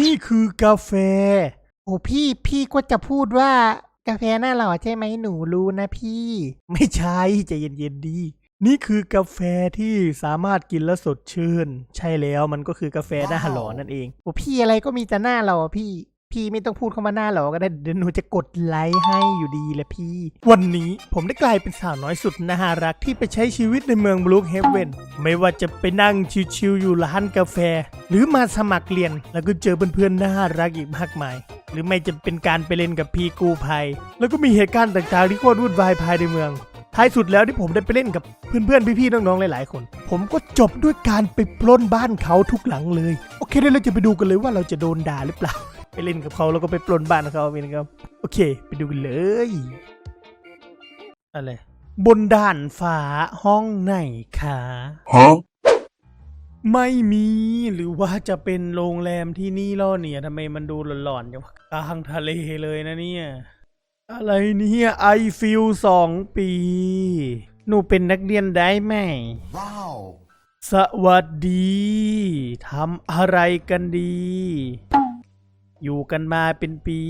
นี่คือกาแฟ โอ้พี่พี่ก็จะพูดว่ากาแฟน่าหล่อใช่ไหมหนูรู้นะพี่ ไม่ใช่ใจเย็นๆดี นี่คือกาแฟที่สามารถกินแล้วสดชื่น ใช่แล้วมันก็คือกาแฟหน้าหล่อนั่นเอง โอ้พี่อะไรก็มีแต่หน้าหล่อพี่ พี่ไม่ต้องพูดเข้ามาหน้าหล่อกก็ได้เดี๋ยวหนูจะกดไลค์ให้อยู่ดีแหละพี่ วันนี้ผมได้กลายเป็นสาวน้อยสุดน่ารักที่ไปใช้ชีวิตในเมืองบลูคเฮเวนไม่ว่าจะไปนั่งชิวๆอยู่ร้านกาแฟ หรือมาสมัครเรียนแล้วก็เจอเพื่อนๆน่ารักอีกมากมาย หรือไม่จะเป็นการไปเล่นกับพี่กูภัย แล้วก็มีเหตุการณ์ต่างๆที่โคตรวุ่นวายภายในเมืองท้ายสุดแล้วที่ผมได้ไปเล่นกับเพื่อนๆ พี่ๆ น้องๆ หลายๆ คน ผมก็จบด้วยการไปปล้นบ้านเขาทุกหลังเลย โอเคเดี๋ยวเราจะไปดูกันเลยว่าเราจะโดนด่าหรือเปล่า ไปเล่นกับเขาแล้วก็ไปปล้นบ้านเขาเป็นครับ โอเค ไปดูกันเลย อะไร บนด่านฟ้าห้องไหนคะ Huh? ไม่มีหรือว่าจะเป็นโรงแรมที่นี่ล่อเนี่ยทำไมมันดูหลอนๆอย่างกลางทะเลเลยนะเนี่ย อะไรเนี่ยไอฟิลสองปี หนูเป็นนักเรียนได้ไหม Wow. สวัสดี ทำอะไรกันดี อยู่กันมาเป็นปี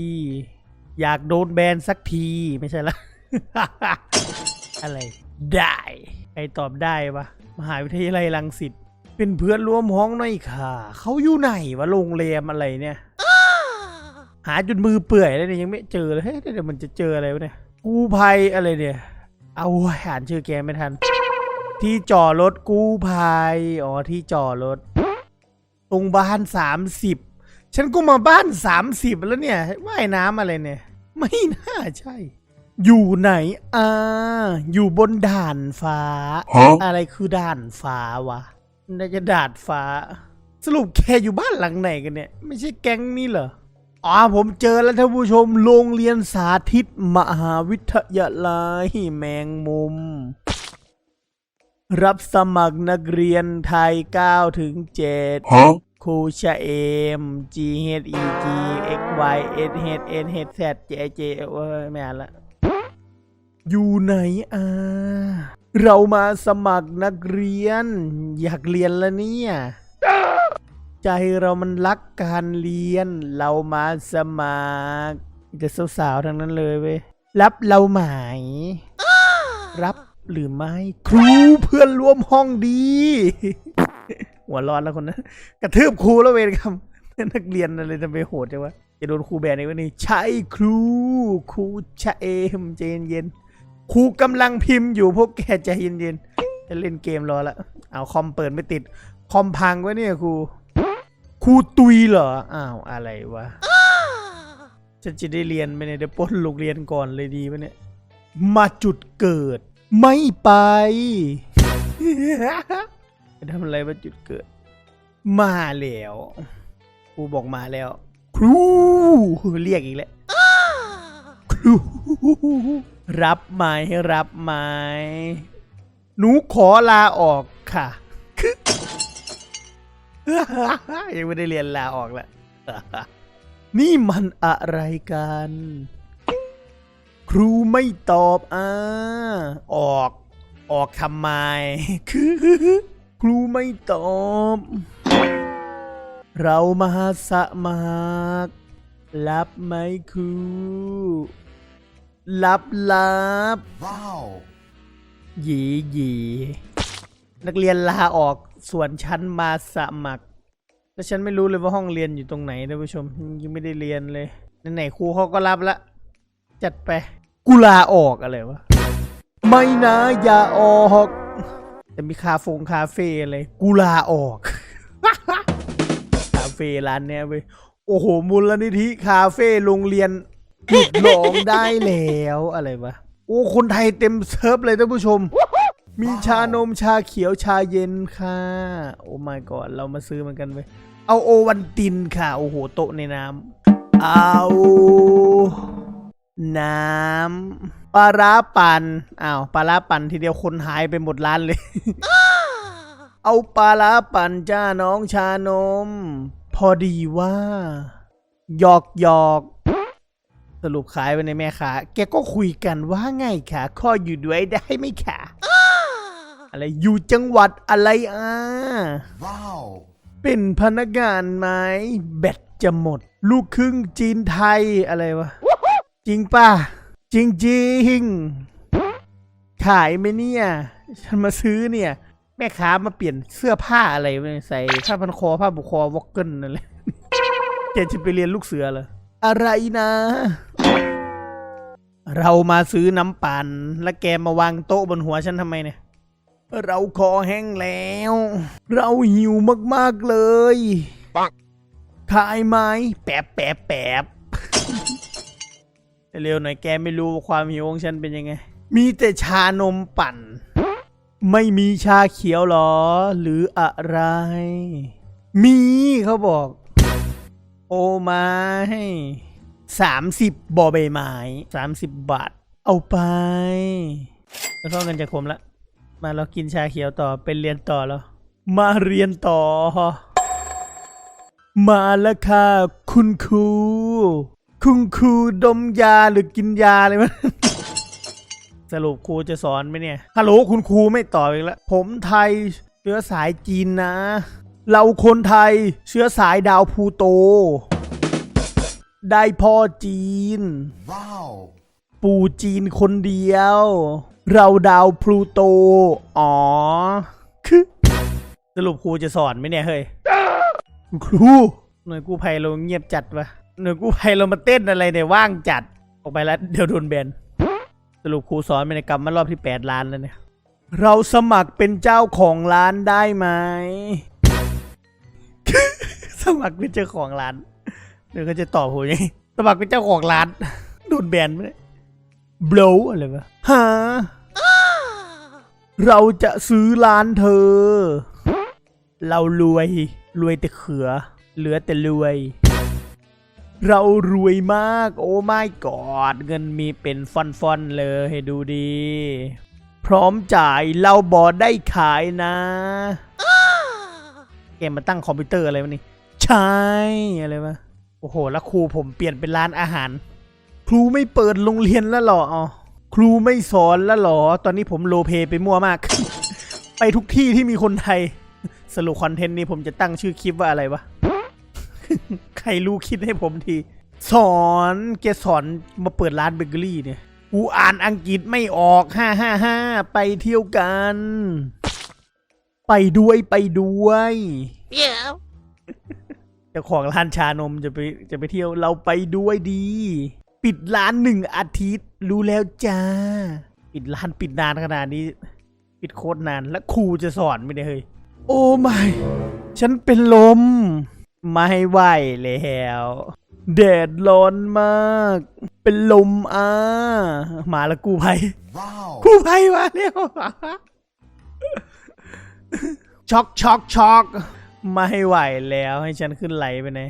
อยากโดนแบนสักทีไม่ใช่ละ อะไร ได้ใครตอบได้ปะมหาวิทยาลัยรังสิตเป็นเพื่อนร่วมห้องหน่อยค่ะเขาอยู่ไหนวะโรงแรมอะไรเนี่ย หาจนมือเปื่อยแล้วเนี่ยยังไม่เจอเลยเฮ้ยเดี๋ยวมันจะเจออะไรวะเนี่ยกู้ภัยอะไรเนี่ย เอาเว้ยอ่านชื่อแกไม่ทัน ที่จอดรถกู้ภัยอ๋อที่จอดรถตรงบ้านสามสิบ ฉันก็มาบ้านสามสิบแล้วเนี่ยว่ายน้ำอะไรเนี่ย ไม่น่าใช่ อยู่ไหนอ่าอยู่บนด่านฟ้า Huh? อะไรคือด่านฟ้าวะน่าจะด่านฟ้า สรุปแกอยู่บ้านหลังไหนกันเนี่ย ไม่ใช่แก๊งนี่เหรออ๋อผมเจอแล้วท่านผู้ชมโรงเรียนสาธิตมหาวิทยาลัยแมงมุม รับสมัครนักเรียนไทย9ถึง7 Huh? ครูชะเอม G H E G X Y S H N H Z J J เอ้ยไม่อ่านละ อยู่ไหนอ่าเรามาสมัครนักเรียน อยากเรียนแล้วเนี่ย ใจเรามันรักการเรียน เรามาสมัครมีแต่สาวๆทั้งนั้นเลยเว้ย รับเราไหมรับหรือไม่ ครูเพื่อนร่วมห้องดี หัวร้อนแล้วคนนั้นกระทืบครูแล้วเวรครับนักเรียนอะไรจะไปโหดจังวะจะโดนครูแบนอีกวะนี่ใช่ครูครูชะเอมใจเย็นๆครูกำลังพิมพ์อยู่พวกแกใจเย็นๆจะเล่นเกมรอละเอาคอมเปิดไม่ติด คอมพังวะเนี่ยครูครูตุยเหรออ้าวอะไรวะฉันจะได้เรียนไหมเนี่ยเดี๋ยวปนโรงเรียนก่อนเลยดีไหมเนี่ย มาจุดเกิด ไม่ไป ไปทำอะไรมาจุดเกิด มาแล้วครูบอกมาแล้ว ครูเรียกอีกแล้วครูรับไหมรับไหมหนูขอลาออกค่ะยังไม่ได้เรียนลาออกแล้วนี่มันอะไรกัน ครูไม่ตอบอ่าออก ออกทำไมคือ ครูไม่ตอบ เรามาสมัครรับไหมครูรับรับ Wow. หยีหยีนักเรียนลาออกส่วนฉันมาสมัคร แล้วฉันไม่รู้เลยว่าห้องเรียนอยู่ตรงไหนท่านผู้ชมยังไม่ได้เรียนเลยไหนๆครูเขาก็รับละ จัดไป กูลาออกอะไรวะ ไม่นะอย่าออก จะมีคาเฟงคาเฟ่อะไรกูลาออก คาเฟ่ร้านเนี้ยเว้ยโอ้โหมูลนิธิคาเฟ่โรงเรียนหยุดร้องได้แล้วอะไรวะโอ้คนไทยเต็มเซิร์ฟเลยท่านผู้ชม มีชานมชาเขียวชาเย็นค่ะ โอ้ my god เรามาซื้อมันกันเว้ยเอาโอวันตินค่ะ โอ้โห โต๊ะในน้ำเอา น้ำปลาร้าปั่นอ้าวปลาร้าปั่นทีเดียวคนหายไปหมดร้านเลย เอาปลาร้าปั่นจ้าน้องชานม พอดีว่าหยอกหยอกสรุปขายไปในแม่ขาแกก็คุยกันว่าไงค่ะข้ออยู่ด้วยได้ไหมค่ะอะไรอยู่จังหวัดอะไรอะ Wow. เป็นพนักงานไหมแบตจะหมด ลูกครึ่งจีนไทยอะไรวะ จริงป่ะ จริงจริงๆขายไหมเนี่ย ฉันมาซื้อเนี่ย แม่ค้ามาเปลี่ยนเสื้อผ้าอะไรวะเนี่ยใส่ผ้าพันคอผ้าบุคอวอกเกิลนั่นแหละแกจะไปเรียนลูกเสือเหรออะไรนะ เรามาซื้อน้ำปั่นแล้วแกมาวางโต๊ะบนหัวฉันทำไมเนี่ย เราคอแห้งแล้ว เราหิวมากๆเลยปังขายไหมแป๊บแป๊บแป๊บ เร็วหน่อยแกไม่รู้ว่าความหิวของฉันเป็นยังไง มีแต่ชานมปั่น ไม่มีชาเขียวหรอ หรืออะไร มีเขาบอก โอมาให้สามสิบบอใบไม้สามสิบบาท เอาไป แล้วก็เงินจากผมละ มาเรากินชาเขียวต่อเป็นเรียนต่อแล้วมาเรียนต่อ มาแล้วค่ะคุณครู คุณครูดมยาหรือกินยาเลยวะสรุปครูจะสอนไหมเนี่ย ฮัลโหลคุณครูไม่ตอบอีกแล้ว ผมไทยเชื้อสายจีนนะ เราคนไทยเชื้อสายดาวพลูโต ได้พ่อจีน Wow. ปู่จีนคนเดียว เราดาวพลูโต อ๋อ คือสรุปครูจะสอนไหมเนี่ยเฮ้ย ครู หน่วยกู้ภัยเราเงียบจัดวะ หน่วยกู้ภัยเรามาเต้นอะไรเนี่ยว่างจัดออกไปแล้วเดี๋ยวโดนแบนสรุปครูสอนไปในกรรมมารอบที่ 8 ล้านแล้วเนี่ย เราสมัครเป็นเจ้าของร้านได้ไหม สมัครเป็นเจ้าของร้าน เดี๋ยวก็จะตอบผมยังสมัครเป็นเจ้าของร้าน โดนแบนไหมบลอะไรวะฮะเราจะซื้อร้านเธอ เรารวย รวยแต่เขือ เหลือแต่รวย เรารวยมาก โอ้ไม่กอดเงินมีเป็นฟอนๆเลยให้ดูดี พร้อมจ่ายเราบอได้ขายนะเกมมาตั้งคอมพิวเตอร์อะไรวะนี่ ใช่อะไรวะโอ้โห แล้วครูผมเปลี่ยนเป็นร้านอาหาร ครูไม่เปิดโรงเรียนแล้วหรออ๋อครูไม่สอนแล้วหรอ ตอนนี้ผมโลเพไปมั่วมาก ไปทุกที่ที่มีคนไทย สรุปคอนเทนต์นี้ผมจะตั้งชื่อคลิปว่าอะไรวะ ใครรู้คิดให้ผมที สอนแกสอนมาเปิดร้านเบเกอรี่เนี่ยกูอ่านอังกฤษไม่ออกห้าห้าห้าไปเที่ยวกัน ไปด้วยไปด้วย Yeah. เจ้าของร้านชานมจะไปจะไปเที่ยวเราไปด้วยดี ปิดร้านหนึ่งอาทิตย์ รู้แล้วจ้า ปิดร้านปิดนานขนาดนี้ ปิดโคตรนานแล้วครูจะสอนไม่ได้เฮ้ยโอ้ไม่ฉันเป็นลม ไม่ไหวแล้วแดดร้อนมาก เป็นลมอ่ามาแล้วกูภัย Wow. กู้ภัยมาแล้วช็อกช็อกช็อกไม่ไหวแล้วให้ฉันขึ้นไหลไปไหน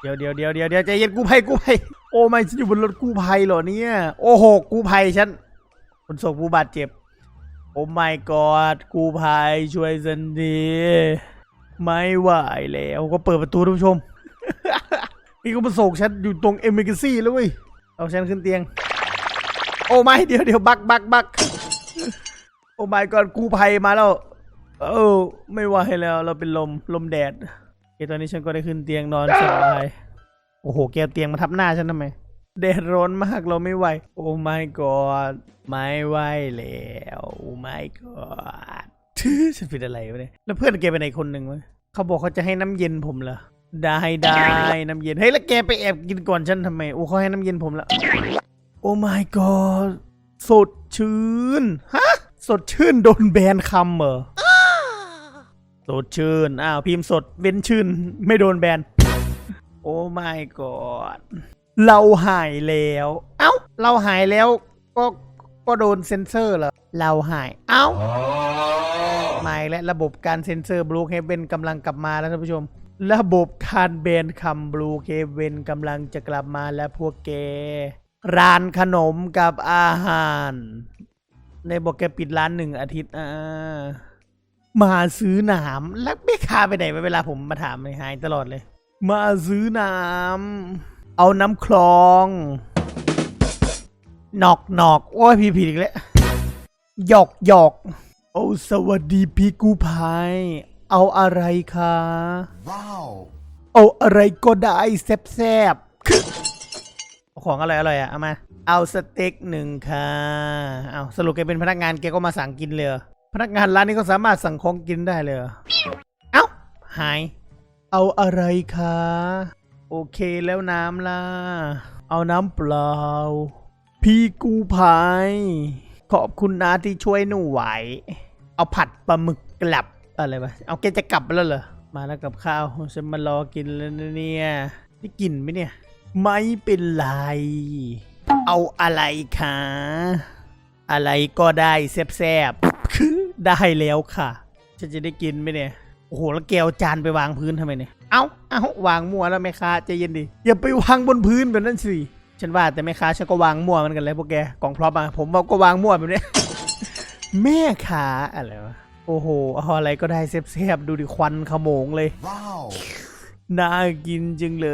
เดี๋ยวเดี๋ยวเดี๋ยวเดี๋ยวเดี๋ยวใจเย็นกู้ภัยกู้ภัยโอ้ไม่ฉันอยู่บนรถกู้ภัยเหรอเนี่ย โอ้โหกู้ภัยฉันคนส่งผู้บาดเจ็บ โอ้ไม่กอดกู้ภัยช่วยฉันดี ไม่ไหวแล้วก็เปิดประตูท่านผู้ชม นี่ก็มาส่งฉันอยู่ตรงเอเมกซี่แล้วเว้ยเอาฉันขึ้นเตียง โอ้ไม่เดี๋ยวเดี๋ยวบักบักบักโอ้ไม่ก่อนกูภัยมาแล้วเออไม่ไหวแล้วเราเป็นลมลมแดดโอตอนนี้ฉันก็ได้ขึ้นเตียงนอนสบายโอ้โหแกเอาเตียงมาทับหน้าฉันทำไมแดดร้อนมากเราไม่ไหว โอ้ไม่กอดไม่ไหวแล้ว โอ้ไม่กอดชื่อ ฉันผิดอะไรวะเนี่ย แล้วเพื่อนแกไปไหนคนหนึ่งวะเขาบอกเขาจะให้น้ำเย็นผมเหรอ ได้ได้น้ำเย็น เฮ้ยแล้วแกไปแอบกินก่อนฉันทำไม โอ้เขาให้น้ำเย็นผมละโอ้ my god สดชื่น ฮะ สดชื่นโดนแบนคำเหรอสดชื่น อ้าว พิมพ์สดเว้นชื่น ไม่โดนแบน โอ้ my god เราหายแล้ว เอ้า เราหายแล้วก็ ก็โดนเซ็นเซอร์เหรอเราหาย เอ้าไม่และระบบการเซ็นเซอร์บลูเคเวนกำลังกลับมาแล้วท่านผู้ชม ระบบการแบนคำบลูเคเวนกำลังจะกลับมาแล้วพวกแกร้านขนมกับอาหาร ในบอกแกปิดร้านหนึ่งอาทิตย์อ่ามาซื้อน้ำแล้วไม่คาไปไหนเวลาผมมาถามหายตลอดเลย มาซื้อน้ำเอาน้ำคลอง หนอกหนอกโอ้ยพี่ผิดอีกแล้วหยอกหยอกโอ้สวัสดีพี่กู้ภัยเอาอะไรคะ Wow. เอาอะไรก็ได้แซ่บๆเอาของอร่อยๆอะเอามา เอาสเต็กหนึ่งค่ะเอาสรุปแกเป็นพนักงานแกก็มาสั่งกินเลยเหรอพนักงานร้านนี้ก็สามารถสั่งของกินได้เลยเหรอเอ้าหาย เอาอะไรคะโอเคแล้วน้ำล่ะ เอาน้ำเปล่า พี่กูภัยขอบคุณนะที่ช่วยหนูไหวเอาผัดปลาหมึกกลับอะไรวะเอาแกจะกลับแล้วเหรอ มาแล้วกับข้าวฉันมารอกินแล้วนะเนี่ยได้กินไหมเนี่ย ไม่เป็นไร เอาอะไรคะอะไรก็ได้แซ่บๆได้แล้วค่ะฉันจะได้กินไหมเนี่ยโอ้โหแล้วแกวจานไปวางพื้นทำไมเนี่ย เอาเอาวางมั่วแล้วแม่ค้าใจเย็นดิ อย่าไปวางบนพื้นแบบนั้นสิ ฉันว่าแต่แม่ค้าฉันก็วางมั่วเหมันกันเลยพวกแกกล่องพร็อพมาผมว่าก็วางมั่วแบบเนี้ยแม่ค้าอะไรวะโอ้โหเอาอะไรก็ได้แซ่บๆดูดิควันขโมงเลย Wow. น่ากินจังเล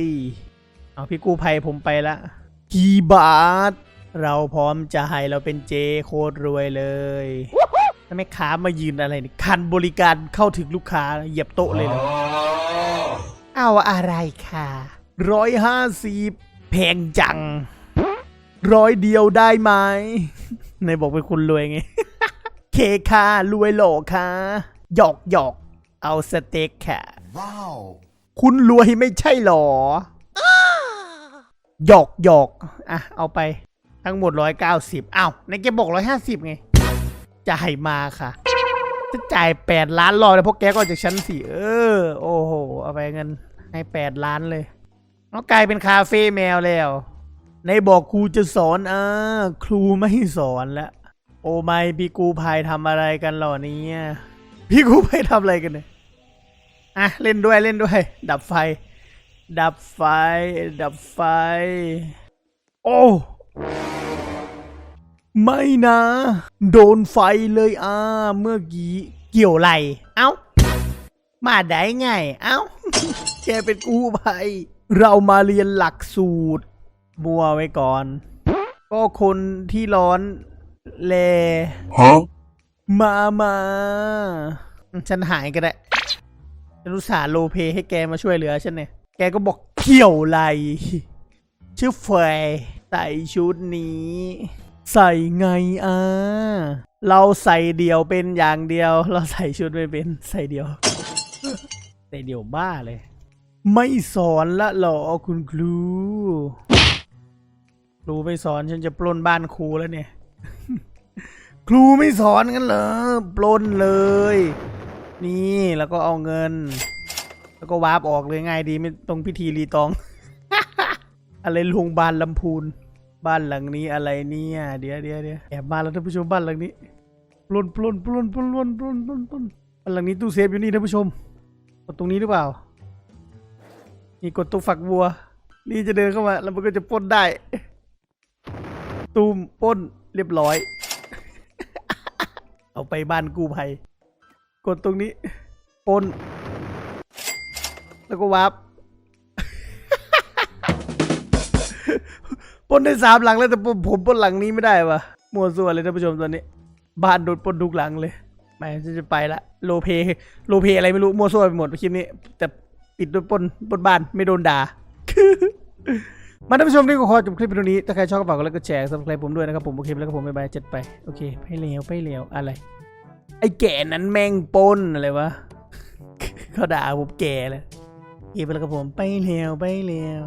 ย เอาพี่กู้ภัยผมไปละกี่บาทเราพร้อมจะให้เราเป็นเจโคตรรวยเลยถ้าแม่ค้ามายืนอะไรนี่คันบริการเข้าถึงลูกค้าเหยียบโต๊ะเลยเหรอเอาอะไรค่ะร้อยห้าสิบ แพงจัง ร้อยเดียวได้ไหมในบอกเป็นคนรวยไง เคค่ะ รวยโหลค่ะหยอกหยอกเอาสเต็กค่ะ Wow. คุณรวยไม่ใช่หรอหยอกหยอกอะ เอาไป ทั้งหมดร้อยเก้าสิบอ้าวในแกบอกร้อยห้าสิบไง จ่ายมาค่ะ จะจ่ายแปดล้านรอเลยพวกแกก็จากชั้นสี่เออ โอ้โห เอาไปเงินให้แปดล้านเลย แล้วกลายเป็นคาเฟ่แมวแล้ว ในบอกครูจะสอนอ่าครูไม่สอนแล้ว โอไม่พี่กูภัยทำอะไรกันหรอเนี่ยพี่กูภัยทำอะไรกันเนี่ยอะเล่นด้วยเล่นด้วย ดับไฟ ดับไฟ ดับไฟ โอ้ไม่นะ โดนไฟเลยอ่าเมื่อกี้เกี่ยวไหล เอ้า มาได้ไง เอ้าแกเป็นกู้ภัย เรามาเรียนหลักสูตรมัวไว้ก่อน ก็คนที่ร้อนแล Huh? มามาฉันหายก็ได้ฉันอุตส่าห์โลเพให้แกมาช่วยเหลือฉันเนี่ย แกก็บอกเกี่ยวไร ชื่อเฟยใส่ชุดนี้ ใส่ไงอะ เราใส่เดียวเป็นอย่างเดียว เราใส่ชุดไม่เป็น ใส่เดียว ใส่เดียวบ้าเลย ไม่สอนละหรอคุณครูครูไม่สอนฉันจะปล้นบ้านครูแล้วเนี่ย ครูไม่สอนกันเหรอปล้นเลย นี่แล้วก็เอาเงิน แล้วก็วาร์ปออกเลยง่ายดีไม่ตรงพิธีรีตอง อะไรโรงพยาบาลลำพูน บ้านหลังนี้อะไรเนี่ยเดี๋ยวเดี๋ยวเดี๋ยวแอบมาแล้วท่านผู้ชมบ้านหลังนี้ปล้นปล้นปล้นปล้นปล้นปล้นปล้นบ้านหลังนี้ตู้เซฟอยู่นี่ท่านผู้ชมตรงนี้หรือเปล่า นี่กดตัวฝักบัว นี่จะเดินเข้ามา แล้วมันก็จะป้นได้ ตูมป้นเรียบร้อย เอาไปบ้านกู้ภัย กดตรงนี้ป้น แล้วก็วาร์ปป้นได้สามหลังแล้วแต่ผมป้นหลังนี้ไม่ได้วะมัวส่วนเลยท่านผู้ชมตอนนี้ บ้านโดนป้นทุกหลังเลยไม่จะไปละโลเพโลเพอะไรไม่รู้มัวส่วนไปหมดคลิปนี้แต่ ปิดโดนปนปนบ้านไม่โดนด่ามาท่านผู้ชมที่ก็ขอจบคลิปวิดีโอนี้ถ้าใครชอบก็ฝากกดไลค์กดแชร์ซับสไครต์ผมด้วยนะครับผมโอเคแล้วก็ผมบายบายเจ็ดไปโอเคไปเร็วไปเร็วอะไร ไอ้แก่นั้นแม่งปนอะไรวะเขาด่าผมแก่เลยโอเคไปแล้วก็ผมไปเร็วไปเร็ว